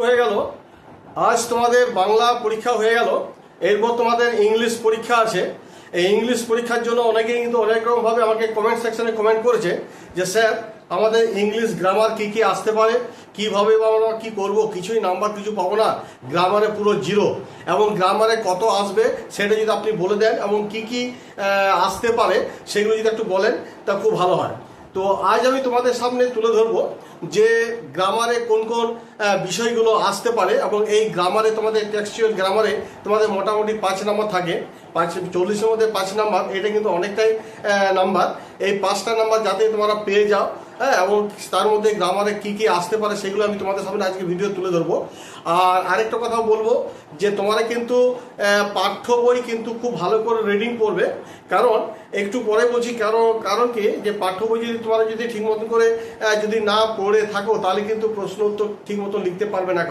হয়ে গেল। আজ তোমাদের বাংলা পরীক্ষা হয়ে গেল। এরপর তোমাদের ইংলিশ পরীক্ষা আছে। এই ইংলিশ পরীক্ষার জন্য অনেকেই কিন্তু অনেক রকমভাবে আমাকে কমেন্ট সেকশনে কমেন্ট করেছে যে, স্যার, আমাদের ইংলিশ গ্রামার কি কি আসতে পারে? কীভাবে আমরা কি করব? কিছুই নাম্বার কিছু পাবো না। গ্রামারে পুরো জিরো এবং গ্রামারে কত আসবে সেটা যদি আপনি বলে দেন এবং কি কি আসতে পারে সেগুলো যদি একটু বলেন, তা খুব ভালো হয়। তো আজ আমি তোমাদের সামনে তুলে ধরবো যে গ্রামারে কোন কোন বিষয়গুলো আসতে পারে এবং এই গ্রামারে তোমাদের টেক্সচুয়াল গ্রামারে তোমাদের মোটামুটি পাঁচ নাম্বার থাকে। পাঁচ, চল্লিশের মধ্যে পাঁচ নাম্বার, এটা কিন্তু অনেকটাই নাম্বার। এই পাঁচটা নাম্বার যাতে তোমরা পেয়ে যাও হ্যাঁ এবং তার মধ্যে গ্রামারে কি কি আসতে পারে সেগুলো আমি তোমাদের সামনে আজকে ভিডিও তুলে ধরবো। আর আরেকটা কথা বলব যে তোমরা কিন্তু পাঠ্য বই কিন্তু খুব ভালো করে রিডিং করবে। কারণ, একটু পরে বলছি, কারণ কারণ কি? যে পাঠ্য বই যদি তোমরা যদি ঠিক মতন করে যদি না পড়ে থাকো, তাহলে কিন্তু প্রশ্ন উত্তর ঠিক মতো লিখতে পারবে না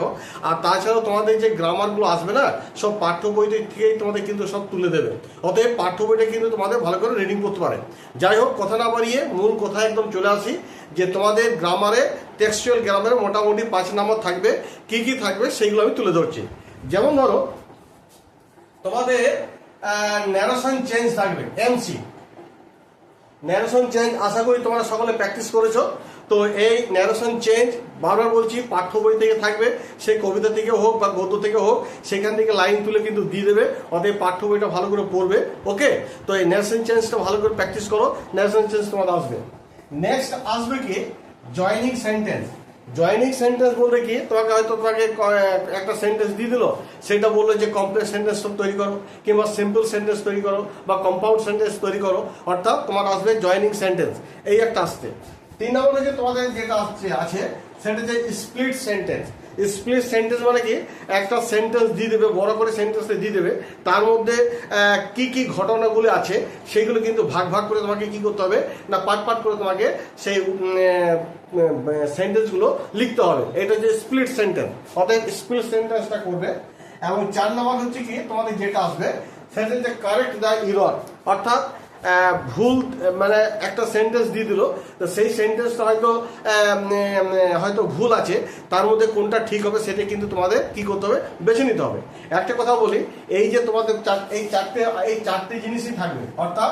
আর তাছাড়াও তোমাদের যে গ্রামারগুলো আসবে না, সব পাঠ্য বই থেকেই তোমাদের কিন্তু সব তুলে দেবে। অতএব পাঠ্য বইটা কিন্তু তোমাদের ভালো করে রিডিং করতে পারে। যাই হোক, কথা না বাড়িয়ে মূল কথা একদম চলে আসি, যে তোমাদের গ্রামারে টেক্সচুয়াল গ্রামারে মোটামুটি পাঁচ নাম্বার থাকবে। কি কি থাকবে সেইগুলো আমি তুলে ধরছি। যেমন ধরো, তোমাদের ন্যারেশন চেঞ্জ থাকবে এমসি ন্যারেশন চেঞ্জ আশা করি তোমরা সকলে প্র্যাকটিস করেছ। তো এই ন্যারেশন চেঞ্জ বারবার বলছি, পাঠ্য বই থেকে থাকবে সেই কবিতা থেকে হোক বা গদ্য থেকে হোক, সেখান থেকে লাইন তুলে কিন্তু দিয়ে দেবে, অতএব পাঠ্য বইটা ভালো করে পড়বে ওকে তো এই ন্যারেশন চেঞ্জটা ভালো করে প্র্যাকটিস করো ন্যারেশন চেঞ্জ তোমাদের আসবে। নেক্সট আসবে কি? জয়নিং সেন্টেন্স জয়নিং সেন্টেন্স বলতে কি? তোমাকে হয়তো তোমাকে একটা সেন্টেন্স দিয়ে দিল। সেটা বলল যে কমপ্লেক্স সেন্টেন্স তৈরি করো, কিংবা সিম্পল সেন্টেন্স তৈরি করো, বা কম্পাউন্ড সেন্টেন্স তৈরি করো। অর্থাৎ তোমার আসবে জয়নিং সেন্টেন্স এই একটা আসছে। তিন নম্বরে যে তোমাদের যেটা আসছে আছে, সেটা হচ্ছে স্প্লিট সেন্টেন্স স্প্লিট সেন্টেন্স মানে কি? একটা সেন্টেন্স দিয়ে দেবে, বড় করে সেন্টেন্সে দিয়ে দেবে। তার মধ্যে কি কি ঘটনাগুলি আছে, সেগুলো কিন্তু ভাগ ভাগ করে তোমাকে কি করতে হবে, না পাট পাট করে তোমাকে সেই সেন্টেন্সগুলো লিখতে হবে। এটা হচ্ছে স্প্লিট সেন্টেন্স অতএব স্প্লিট সেন্টেন্সটা করবে। এবং চার নম্বর হচ্ছে কি? তোমাদের যেটা আসবে, সেটা হচ্ছে কারেক্ট দ্য ইরর অর্থাৎ ভুল মানে একটা সেন্টেন্স দিয়ে দিল। তো সেই সেন্টেন্সটা হয়তো হয়তো ভুল আছে। তার মধ্যে কোনটা ঠিক হবে সেটা কিন্তু তোমাদের কি করতে হবে, বেছে নিতে হবে। একটা কথা বলি, এই যে তোমাদের এই চারটে এই চারটে জিনিসই থাকবে। অর্থাৎ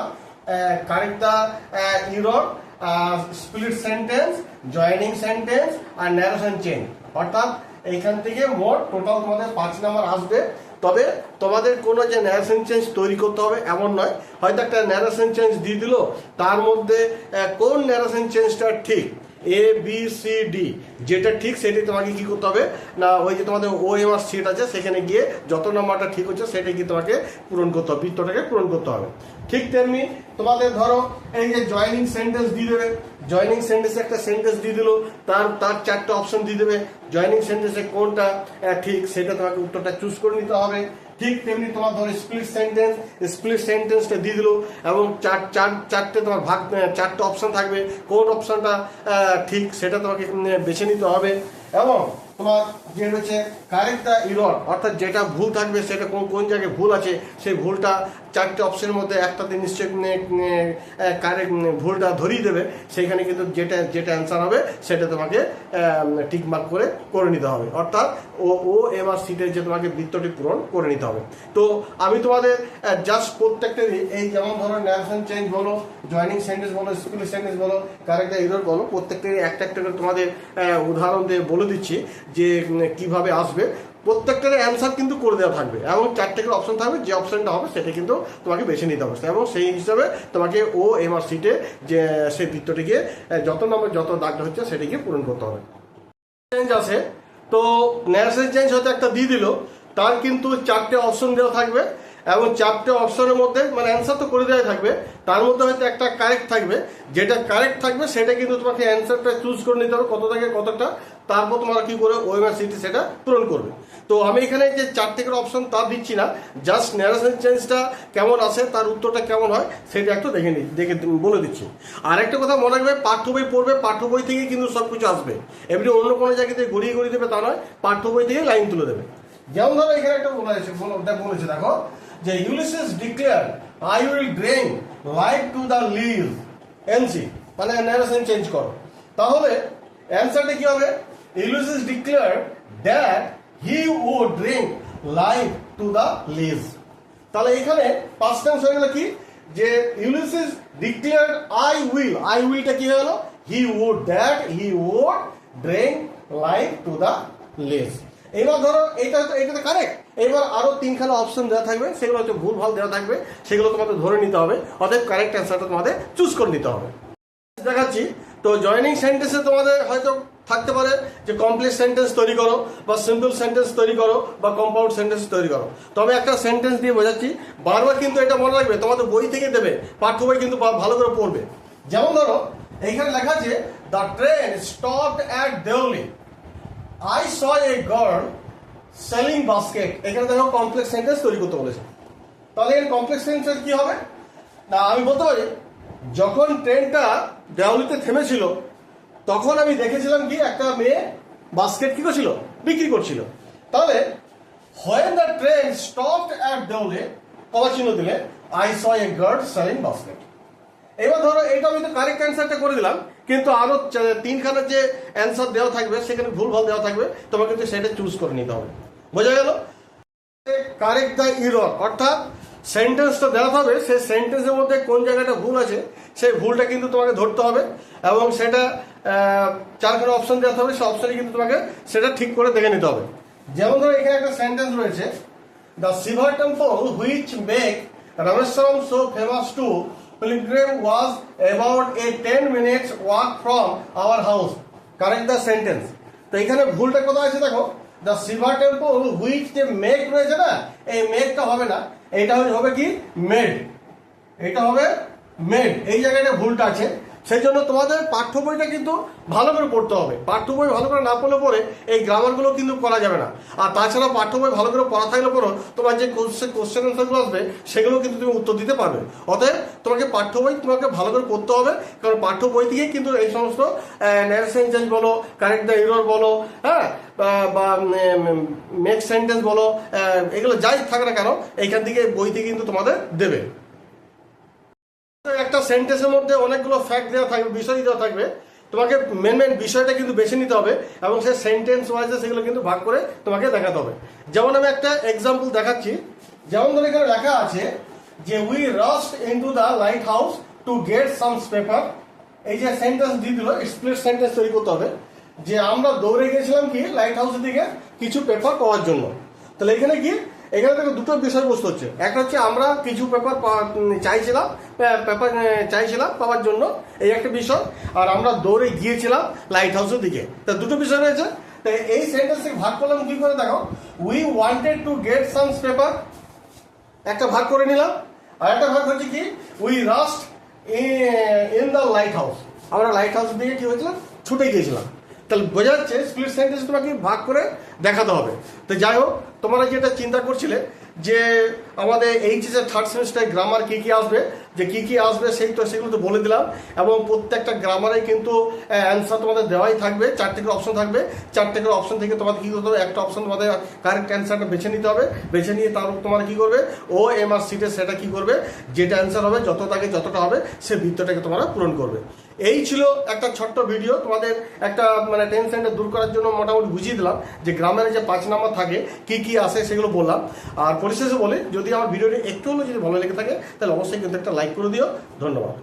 correct the error split sentence joining sentence R narration change অর্থাৎ, এইখান থেকে মোট টোটাল তোমাদের পাঁচ নাম্বার আসবে। তবে তোমাদের কোনো যে ন্যারেশন চেঞ্জ তৈরি করতে হবে এমন নয়। হয়তো একটা ন্যারেশন চেঞ্জ দিয়ে দিল, তার মধ্যে কোন ন্যারেশন চেঞ্জটা ঠিক? এ বি সি ডি যেটা ঠিক সেটাই তোমাকে কি করতে হবে? না, ওই যে তোমাদের ও এম আর সিট আছে, সেখানে গিয়ে যত নাম্বারটা ঠিক হচ্ছে, সেটাই কি তোমাকে পূরণ করতে হবে, বৃত্তটাকে পূরণ করতে হবে। ঠিক তেমনি তোমাদের ধরো, এই যে জয়নিং সেন্টেন্স দিয়ে দেবে। জয়নিং সেন্টেন্স একটা সেন্টেন্স দিয়ে দিল, তার তার চারটে অপশন দিয়ে দেবে। জয়নিং সেন্টেন্সে কোনটা ঠিক, সেটা তোমাকে উত্তরটা চুজ করে নিতে হবে। ঠিক তেমনি তোমার ধরো স্প্লিট সেন্টেন্স স্প্লিট সেন্টেন্সটা দিয়ে দিলো এবং চার চার, চারটে তোমার ভাগ চারটে অপশান থাকবে। কোন অপশানটা ঠিক সেটা তোমাকে বেছে নিতে হবে। এবং তোমার যে রয়েছে কারেক্ট দ্য ইরর অর্থাৎ যেটা ভুল থাকবে সেটা কোন কোন জায়গায় ভুল আছে, সেই ভুলটা চারটে অপশনের মধ্যে একটাতে নিশ্চয়ই কারেক্ট ভুলটা ধরিয়ে দেবে, সেইখানে কিন্তু যেটা যেটা অ্যান্সার হবে, সেটা তোমাকে টিক মার্ক করে করে নিতে হবে। অর্থাৎ ও ও, এম আর সিটের যে তোমাকে বৃত্তটি পূরণ করে নিতে হবে। তো আমি তোমাদের জাস্ট প্রত্যেকটারই এই যেমন ধরো ন্যাশন চেঞ্জ বলো জয়নিং সেন্টেন্স বলো স্কুল সেন্টেন্স বলো কারেক্ট ইরর বলো, প্রত্যেকটারই একটা একটা করে তোমাদের উদাহরণ দিয়ে বলে দিচ্ছি যে কীভাবে আসবে। প্রত্যেকটার অ্যান্সার কিন্তু করে দেওয়া থাকবে এবং চারটে করে অপশন থাকবে, যে অপশনটা হবে সেটা কিন্তু তোমাকে বেছে নিতে হবে। এবং সেই হিসাবে তোমাকে ও এম আর সিটে যে, সেই বৃত্তটিকে যত নম্বর যত দাগটা হচ্ছে সেটিকে পূরণ করতে হবে। চেঞ্জ আছে। তো ন্যাশনাল চেঞ্জ হয়তো একটা দিয়ে দিল, তার কিন্তু চারটে অপশন দেওয়া থাকবে। এবং চারটে অপশনের মধ্যে মানে অ্যান্সার তো করে দেওয়া থাকবে। তার মধ্যে হয়তো একটা কারেক্ট থাকবে। যেটা কারেক্ট থাকবে, সেটা কিন্তু তোমাকে অ্যান্সারটা চুজ করে নিতে হবে কত থেকে কতটা। তারপর তোমরা কি করে ওয়েমার সিটি পূরণ করবে। তো আমি এখানে যে চারটে করে অপশন তা দিচ্ছি না জাস্ট ন্যারেশন চেঞ্জটা কেমন আসে, তার উত্তরটা কেমন হয়, সেটা একটু দেখে নি দেখে বলে দিচ্ছি। আর একটা কথা মনে রাখবে, পাঠ্য বই পড়বে, পাঠ্য বই থেকেই কিন্তু সব কিছু আসবে। এমনি অন্য কোনো জায়গাতে গড়িয়ে গড়িয়ে দেবে তা নয়, পাঠ্য বই থেকে লাইন তুলে দেবে। যেমন ধরো এখানে একটা বলেছে বলেছে দেখো, যে Ulysses declare I will drink life to the lees NC মানে ন্যারেশন চেঞ্জ করো। তাহলে অ্যান্সারটা কি হবে? Ulysses declare that he would drink life to the lees তাহলে এখানে পাস্ট টেন্স হয়ে গেল কি? যে Ulysses declare I will I উইলটা কি হয়ে গেল? He would that he would drink life to the lees এবার ধরো এটা তো এটা তো কারেক্ট এবার আরও তিনখানা অপশন দেওয়া থাকবে, সেগুলো হচ্ছে ভুল ভালো দেওয়া থাকবে, সেগুলো তোমাদের ধরে নিতে হবে, অতএব কারেক্ট অ্যান্সারটা তোমাদের চুজ করে নিতে হবে। দেখাচ্ছি, তো জয়নিং সেন্টেন্সে তোমাদের হয়তো থাকতে পারে যে কমপ্লেক্স সেন্টেন্স তৈরি করো, বা সিম্পল সেন্টেন্স তৈরি করো, বা কম্পাউন্ড সেন্টেন্স তৈরি করো। তবে একটা সেন্টেন্স দিয়ে বোঝাচ্ছি, বারবার কিন্তু এটা মনে রাখবে, তোমাদের বই থেকে দেবে, পাঠ্য বই কিন্তু ভালো করে পড়বে। যেমন ধরো, এইখানে লেখা আছে the train stopped at Deoli I saw a girl selling basket এখানে দেখো কমপ্লেক্স সেন্টেন্স তৈরি করতে বলেছে। তাহলে এর কমপ্লেক্স সেন্টেন্স কি হবে? না, আমি বলতে পারি, যখন ট্রেনটা দেওয়ালিতে থেমেছিল, তখন আমি দেখেছিলাম কি, একটা মেয়ে বাস্কেট কি করছিল? বিক্রি করছিল। তাহলে when the train stopped at Deoli comma চিহ্ন দিলে I saw a girl selling basket এবার ধরো, এটা আমি তো কারেক্ট অ্যান্সারটা করে দিলাম। কিন্তু আরও তিনখানা যে অ্যান্সার দেওয়া থাকবে, সেখানে ভুল ভালো দেওয়া থাকবে, তোমাকে কিন্তু সেটা চুজ করে নিতে হবে। বোঝা গেল? কারেক্ট দ্য ইরর অর্থাৎ সেন্টেন্সটা দেওয়া হবে সেই সেন্টেন্সের মধ্যে কোন জায়গাটা ভুল আছে, সেই ভুলটা কিন্তু তোমাকে ধরতে হবে এবং সেটা চারখানা অপশন দেওয়া হবে সেই অপশনে কিন্তু তোমাকে সেটা ঠিক করে দেখে নিতে হবে। যেমন ধরো, এখানে একটা সেন্টেন্স রয়েছে the silver temple which make Rameswaram so famous to pilgrim was about a 10 minutes walk from our house. Correct the sentence. তো এখানে ভুলটা কোথায় আছে দেখো? দ্য সিলভার টেম্পল হুইচ যে মেক রয়েছে না, এই মেকটা হবে না এটা হবে- কি? মেড এটা হবে মেড এই জায়গাটা ভুলটা আছে। সেই জন্য তোমাদের পাঠ্য বইটা কিন্তু ভালো করে পড়তে হবে। পাঠ্য বই ভালো করে না পড়লে পরে এই গ্রামারগুলো কিন্তু করা যাবে না। আর তাছাড়া পাঠ্য বই ভালো করে পড়া থাকলে পরও তোমার যে কোশ্চেন আনসারগুলো আসবে, সেগুলো কিন্তু তুমি উত্তর দিতে পারবে। অতএব তোমাকে পাঠ্য বই তোমাকে ভালো করে পড়তে হবে, কারণ পাঠ্য বই থেকেই কিন্তু এই সমস্ত ন্যারেশন চেঞ্জ বলো কারেক্ট দ্য ইরোর বলো হ্যাঁ বা- মেক সেন্টেন্স বলো এগুলো যাই থাকে না কেন, এইখান থেকে বই থেকে কিন্তু তোমাদের দেবে। একটা সেন্টেন্সের মধ্যে অনেকগুলো ফ্যাক্ট দেওয়া থাকবে বিষয় দেওয়া থাকবে। তোমাকে মেন মেন বিষয়টা কিন্তু বেছে নিতে হবে এবং সেই সেন্টেন্স ওয়াইজে সেগুলো কিন্তু ভাগ করে তোমাকে দেখাতে হবে। যেমন আমি একটা এক্সাম্পল দেখাচ্ছি। যেমন ধরে এখানে লেখা আছে যে we rushed into the lighthouse to get some paper এই যে সেন্টেন্স দিয়ে দিল স্প্লিট সেন্টেন্স তৈরি করতে হবে। যে, আমরা দৌড়ে গেছিলাম কি লাইট হাউসের দিকে কিছু পেপার পাওয়ার জন্য। তাহলে এখানে কি এখানে দেখো দুটো বিষয়বস্তু হচ্ছে। একটা হচ্ছে আমরা কিছু পেপার চাইছিলাম পেপার চাইছিলাম পাওয়ার জন্য, এই একটা বিষয়। আর আমরা দৌড়ে গিয়েছিলাম লাইট হাউসের দিকে। তা দুটো বিষয় রয়েছে। তো এই সেন্টেন্স ভাগ করলাম, কি করে দেখো? We wanted to get some paper একটা ভাগ করে নিলাম। আর একটা ভাগ হচ্ছে কি? We rushed in the lighthouse আমরা লাইট হাউস দিকে কি হয়েছিলাম? ছুটে গিয়েছিলাম। তাহলে বোঝা যাচ্ছে স্প্লিট সেন্টেন্স তোমাকে ভাগ করে দেখাতে হবে। তো যাই হোক, তোমরা যেটা চিন্তা করছিলে যে আমাদের এইচএসের থার্ড সেমিস্টারে গ্রামার কী কী আসবে, যে কী কী আসবে সেই তো সেগুলো তো বলে দিলাম, এবং প্রত্যেকটা গ্রামারে কিন্তু অ্যান্সার তোমাদের দেওয়াই থাকবে, চারটে করে অপশন থাকবে, চারটে করে অপশন থেকে তোমাদের কি করতে হবে, একটা অপশন তোমাদের কারেক্ট অ্যান্সারটা বেছে নিতে হবে, বেছে নিয়ে তার তোমার কী করবে ও এম আর সিটে সেটা কী করবে, যেটা অ্যান্সার হবে, যত তাকে যতটা হবে, সে বৃত্তটাকে তোমরা পূরণ করবে। এই ছিল একটা ছোট্ট ভিডিও তোমাদের একটা মানে টেনশনটা দূর করার জন্য মোটামুটি বুঝিয়ে দিলাম যে গ্রামের যে পাঁচ নাম্বার থাকে, কি কি আসে সেগুলো বললাম। আর পরিশেষে বলি যদি আমার ভিডিওটি একটু হলেও যদি ভালো লেগে থাকে, তাহলে অবশ্যই কিন্তু একটা লাইক করে দিও। ধন্যবাদ।